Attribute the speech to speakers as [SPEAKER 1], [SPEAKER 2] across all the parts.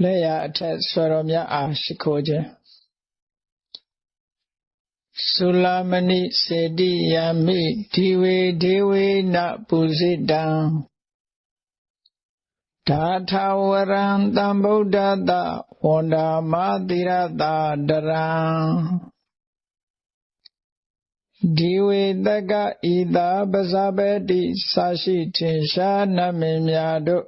[SPEAKER 1] လက်ရအထက်ဆွေတော်မြတ်အားရှိခိုးခြင်းသုလာမဏိစေတိယမိဒီဝေဒေဝေနပုဇိတံဒါထာဝရံတံဗုဒ္ဓတဝန္ဒာမတိရတာတရံဒီဝေတကဤသာပဇပတိသာရှိထင်ရှားနမင်းများတို့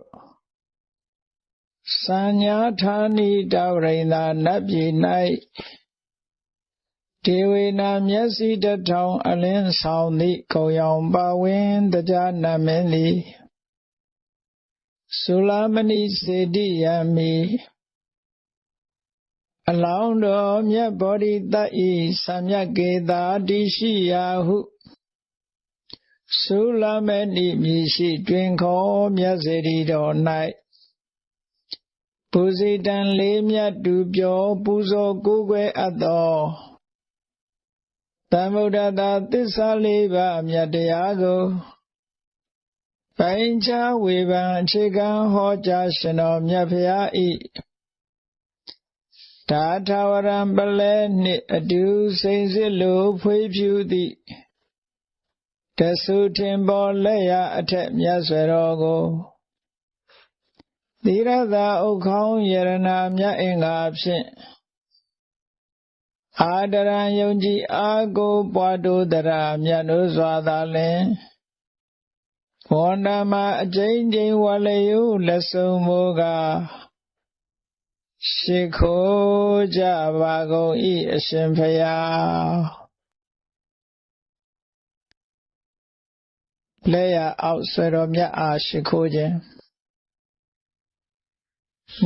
[SPEAKER 1] စัญญာဌာနိတဝရိန္ဒာနတ်ပြည်၌ဒေဝေနာမျက်စိတထောင်အလင်းဆောင်သည့်ကုံရောင်ပါဝင်တရားနာမင်းသည်သုလာမဏိစေတိယမိအလောင်းတော်မြတ်ဗောဓိတဤသံမြတ်ကေတာတိရှိရာဟုသုလာမဏိမြည်ရှိတွင်ခေါ်မြတ်စေတီတော်၌ ပူဇိတံလေးမြတ်တူပြောပူဇော်ကိုးကွယ်အပ်သောသမ္ဗုဒ္ဓတာသစ္စာလေးပါးမြတ်တရားကိုပိုင်းခြားဝေဖန်အခြေခံဟောကြားရှင်တော်မြတ်ဖရာဤဒါထာဝရံပလဲနှင့်အတူစိန်စစ်လိုဖွေးဖြူသည့်တဆုထင်ပေါ်လက်ရအထက်မြတ်ဆွေတော်ကို သီရသာဥခေါင်းယရနာမြတ်အင်္ဂါဖြင့်အာဒရံယုံကြည်အာကိုပွားတို့တရာမြတ်တို့စွာသာလင်ဘောန္တမအကျဉ်းချင်းဝလယုလက်ဆုံးမူကားရှိခိုးကြပါကုန်ဤအရှင်ဖယားလက်ရအောက်ဆွေတော်မြတ်အားရှိခိုးခြင်း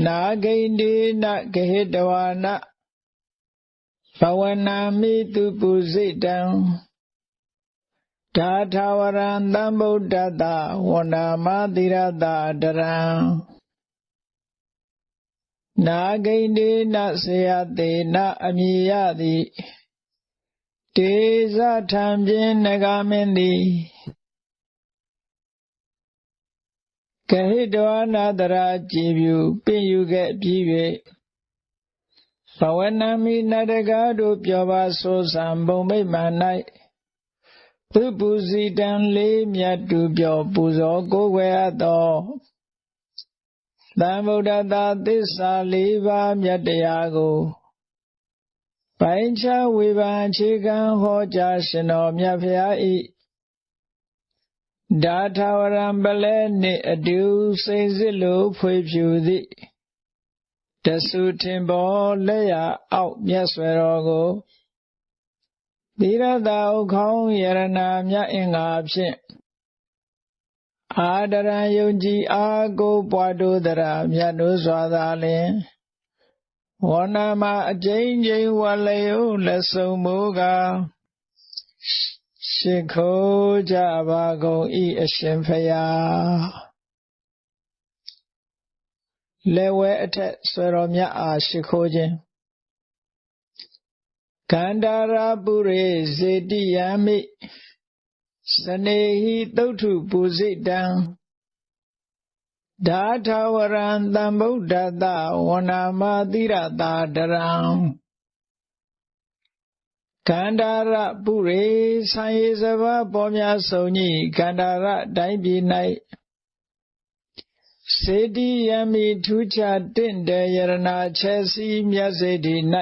[SPEAKER 1] နာဂိန္ဒီနဂဟိတဝါနဘဝနာမိတုပုစိတံဒါထာဝရံသံဗုဒ္ဓတဝန္ဒာမတိရတတရံနာဂိန္ဒီနဆေယတေနအမိယသည်တေဇထံပြင်းနဂမင်းသည် ကဟိတဝနာတရာကြည်ပြုပင်ယူခဲ့ပြီး၍ဘဝနာမိနတကားတို့ပြောပါဆိုဆံဘုံမိမ့်မှ၌သူပူစီတံလေးမြတ်တူပြောပူဇော်ကိုးကွယ်အပ်သောသံဗုဒ္ဓသာသစ္စာလေးပါးမြတ်တရားကိုပိုင်းခြားဝေဖန်အခြေခံဟောကြားရှင်တော်မြတ်ဖရာဤ ဒါထာဝရံပလဲနှင့်အတူစိန်စစ်လိုဖွေဖြူသည့်တဆုထင်ပေါ်လက်ရအောက်မြတ်ဆွေတော်ကိုသီရတာဥခေါင်းယရနာမြတ်အင်္ဂါဖြင့်အာဒရံယုံကြည်အာကိုပွားတို့တရာမြတ်တို့စွာသာလင်ဝဏမအကျဉ်းချင်းဝလယုလက်ဆုံမူကား ရှိခိုးကြပါကုန်ဤအရှင်ဖယားလက်ဝဲအထက်ဆွေတော်မြတ်အားရှိခိုးခြင်းကန္တာရာပုရိဇေတိယမိစနေဟိတုတ်ထုပူဇိတံဓာထာဝရံတံဗုဒ္ဓတဝနာမတိရတာတရံ ကန္တာရပုရိဆိုင်ရေစဘာပေါ်များဆုံးကြီးကန္တာရတိုင်းပြည်၌စေတီယမိထူးခြားတင့်တယ်ယရနာချဲစီမြတ်စေတီ၌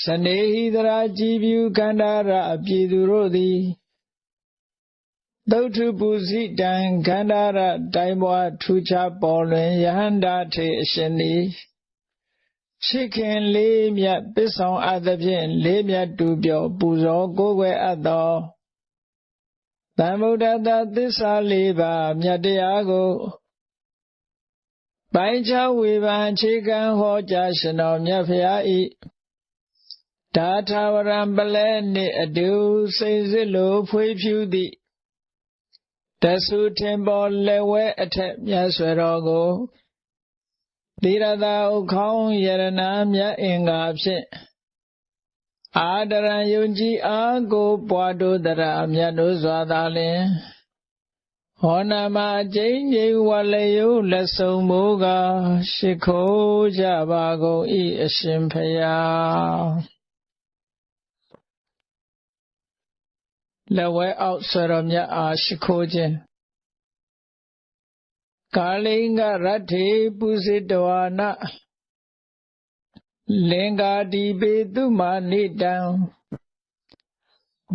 [SPEAKER 1] စနေဟိတရာကြည်ပြူကန္တာရအပြည်သူတို့သည်သုတ်ထုပူဇိတံကန္တာရတိုင်းပွားထူးခြားပေါ်လွင်ယဟန္တာထေအရှင်သည် ရှိခင်လေးမြတ်ပစ္ဆောင်အပ်သဖြင့်လေးမြတ်တူပြောပူဇော်ကိုးကွယ်အပ်သောသမ္ဗုဒ္ဓတသစ္စာလေးပါးမြတ်တရားကိုပိုင်းခြားဝေဖန်အခြေခံဟောကြားရှင်တော်မြတ်ဖရာဤဒါထာဝရံပလဲနှင့်အတူစိတ်စစ်လိုဖွေးဖြူးသည့်တဆုထင်ပေါ်လက်ဝဲအထက်မြတ်ဆွေတော်ကို သီရသာဥခေါင်းယရနာမြတ်အင်္ဂါဖြင့်အာဒရံယုံကြည်အားကိုပွားတို့တရာမြတ်တို့စွာသာလင်ဟောနာမကျိန်ကျိန်ဝလယုလက်ဆုံးမိုးကရှိခိုးကြပါကုန်ဤအရှင်ဖယားလက်ဝဲအောက်ဆွေတော်မြတ်အားရှိခိုးခြင်း ကာလိင်္ဂရထေပုစိတဝါနလင်္ကာတိပေတုမာနိတံ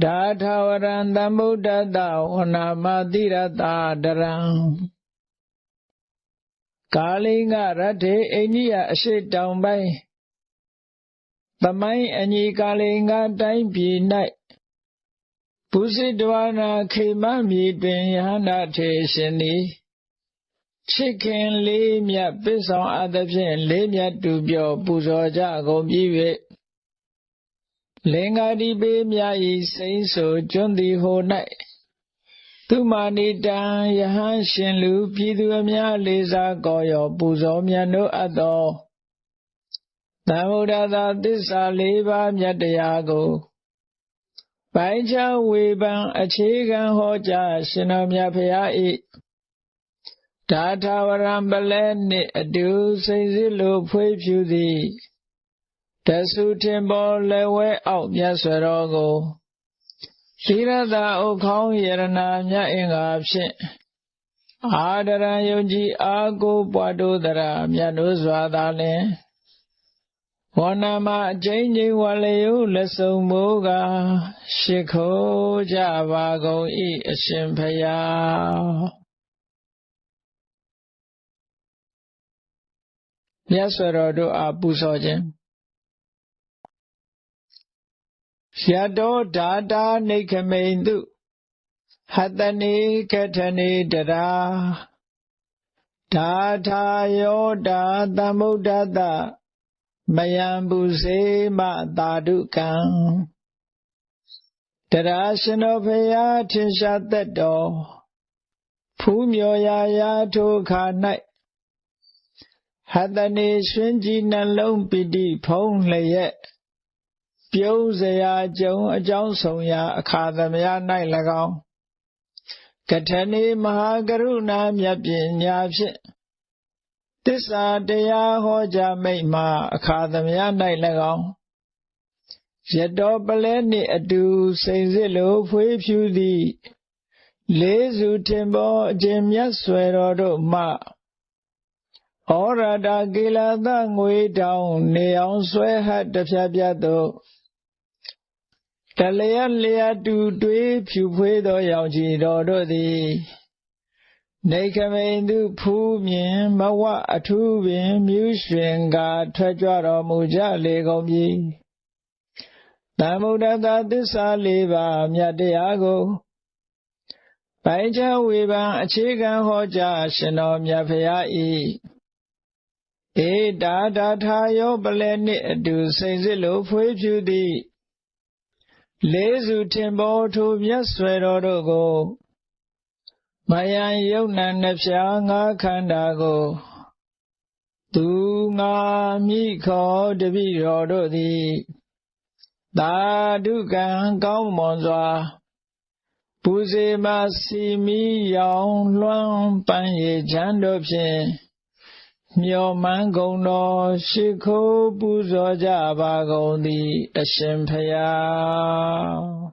[SPEAKER 1] ဒါထဝရံသမ္ဗုဒ္ဓတဝနာမတိရတာဒရံကာလိင်္ဂရထေအိန္ဒိယအရှိတောင်ပိုင်းသမိုင်းအညီကာလိင်္ဂတိုင်းပြည်၌ပုစိတဝနာခေမမြေတွင်ယဟနာထေရှင်သည် ချစ်ခင်လေးမြတ်ပစ္ဆောင်အသဖြင့်လေးမြတ်တူပြောပူဇော်ကြကုန်ပြီး၍လင်္ကာတိပေမြဤစိမ့်ဆိုကျွန်းသည်ဟို၌သူမာနိတံယဟန်ရှင်လူပြည်သူအများလေးစားကောရောပူဇော်မြတ်တို့အပ်သောသံဃုဒ္ဒသာသစ္စာလေးပါးမြတ်တရားကိုပိုင်းခြားဝေဖန်အခြေခံဟောကြားရှင်တော်မြတ်ဖရာ၏ ဒါထာဝရံပလဲနှင့်အတူစိတ်စစ်လိုဖွေးဖြူသည်တဆုထင်ပေါ်လက်ဝဲအောက်မြတ်စွာတော်ကိုသီရသာဥခေါင်းယရနာမြတ်အင်္ဂါဖြင့်အာဒရံယုံကြည်အာကိုပွားတို့တရာမြတ်တို့စွာသာလင်ဝဏမအကျဉ်းချင်းဝလယုလက်ဆုံမိုးကရှ िख ိုးကြပါကုန်ဤအရှင်ဖ မြတ်စွာတော်တို့အားပူဇော်ခြင်းယတောဓာတာနေခမိန်တုဟတနေကထနေတရာဓာထာယောဓာသမုဒ္ဒတမယံပုစေမသာဓုကံတရာရှင်တော်ဖရာထင်ရှားသက်တော်ဖူးမြော်ရာရာထိုခါ၌ ဟတနေရွှင်ကြည်နှလုံးပိတိဖုံးလျက်ပြုံးစရာကြုံအကြောင်းဆောင်ရာအခါသမယ၌၎င်းကထဏီမဟာကရုဏာမြတ်ပညာဖြင့်တစ္ဆာတရားဟောကြားမိတ်မှာအခါသမယ၌၎င်းရတောပလဲနှင့်အတူစိန်စစ်လိုဖွေးဖြူသည်လေးစုထင်ပေါ်အကျင့်မြတ်ဆွယ်တော်တို့မှ ဩရတာကိလသငွေတောင်နေအောင်ဆွဲဟတ်တဖြတ်ဖြတ်သို့တလျက်လျက်တူတွေးဖြူဖွေးသောရောင်ကြီးတော်တို့သည်နေခမိန်သူဖူးမြင်မဝအထူးပင်မြူးရွှင်ကထွက်ကြွတော်မူကြလေကုန်ပြီတမ္မုဒ္ဒတာသစ္စာလေးပါးမြတ်တရားကိုပိုင်ချဝေဖန်အခြေခံဟောကြားရှင်တော်မြတ်ဖရာ၏ ဧတာတာထာယောပလဲနှင့်အတူစိန်စစ်လိုဖွေးဖြူသည်လေးစုထင်ပေါ်ထိုမြတ်ဆွေတော်တို့ကိုမယံယုံနံနှဖျားငါခန္ဓာကို သူငါမိခေါ်တပိတော်တို့သည်သာဓုကံကောင်းမွန်စွာပူဇေမစီမီရောင်လွှမ်းပန်းရချမ်းတို့ဖြင့် မျော်မှန်းကုန်တော်ရှိခိုးပူဇော်ကြပါကုန်သည် အရှင်ဖျား